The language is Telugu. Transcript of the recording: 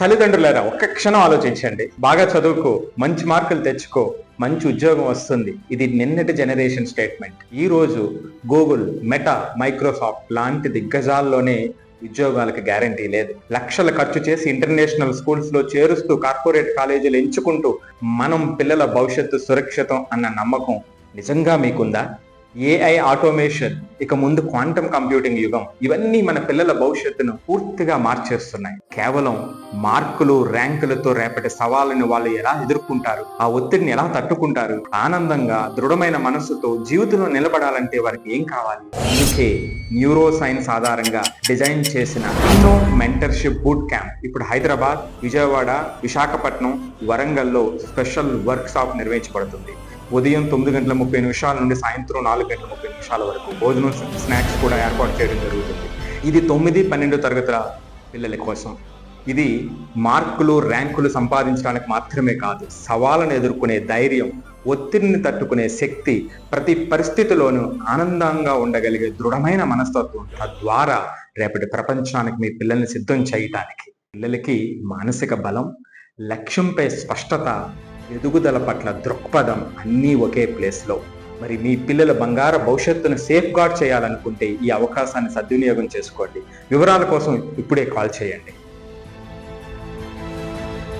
తల్లిదండ్రులారా ఒక్క క్షణం ఆలోచించండి. బాగా చదువుకో మంచి మార్కులు తెచ్చుకో మంచి ఉద్యోగం వస్తుంది. ఇది నిన్నటి జనరేషన్ స్టేట్మెంట్. ఈ రోజు గూగుల్ మెటా మైక్రోసాఫ్ట్ లాంటి దిగ్గజాల్లోనే ఉద్యోగాలకు గ్యారంటీ లేదు. లక్షలు ఖర్చు చేసి ఇంటర్నేషనల్ స్కూల్స్లో చేరుస్తూ కార్పొరేట్ కాలేజీలు ఎంచుకుంటూ మనం పిల్లల భవిష్యత్తు సురక్షితం అన్న నమ్మకం నిజంగా మీకుందా? ఏఐ ఆటోమేషన్ ఇక ముందు క్వాంటమ్ కంప్యూటింగ్ యుగం ఇవన్నీ మన పిల్లల భవిష్యత్తును పూర్తిగా మార్చేస్తున్నాయి. కేవలం మార్కులు ర్యాంకులతో రేపటి సవాళ్ళను వాళ్ళు ఎలా ఎదుర్కొంటారు ఆ ఒత్తిడిని ఎలా తట్టుకుంటారు ఆనందంగా దృఢమైన మనస్సుతో జీవితంలో నిలబడాలంటే వారికి ఏం కావాలి? అందుకే న్యూరో సైన్స్ ఆధారంగా డిజైన్ చేసిన ఇన్నో మెంటర్షిప్ బూట్ క్యాంప్ ఇప్పుడు హైదరాబాద్ విజయవాడ విశాఖపట్నం వరంగల్లో స్పెషల్ వర్క్ షాప్ నిర్వహించబడుతుంది. ఉదయం తొమ్మిది గంటల ముప్పై నిమిషాల నుండి సాయంత్రం నాలుగు గంటల ముప్పై నిమిషాల వరకు భోజనం స్నాక్స్ కూడా ఏర్పాటు చేయడం జరుగుతుంది. ఇది తొమ్మిది పన్నెండు తరగతుల పిల్లల కోసం. ఇది మార్కులు ర్యాంకులు సంపాదించడానికి మాత్రమే కాదు సవాళ్ళను ఎదుర్కొనే ధైర్యం ఒత్తిడిని తట్టుకునే శక్తి ప్రతి పరిస్థితిలోనూ ఆనందంగా ఉండగలిగే దృఢమైన మనస్తత్వం తద్వారా రేపటి ప్రపంచానికి మీ పిల్లల్ని సిద్ధం చేయటానికి పిల్లలకి మానసిక బలం లక్ష్యంపై స్పష్టత ఎదుగుదల పట్ల దృక్పథం అన్నీ ఒకే ప్లేస్లో. మరి మీ పిల్లల బంగారు భవిష్యత్తును సేఫ్ గార్డ్ చేయాలనుకుంటే ఈ అవకాశాన్ని సద్వినియోగం చేసుకోండి. వివరాల కోసం ఇప్పుడే కాల్ చేయండి.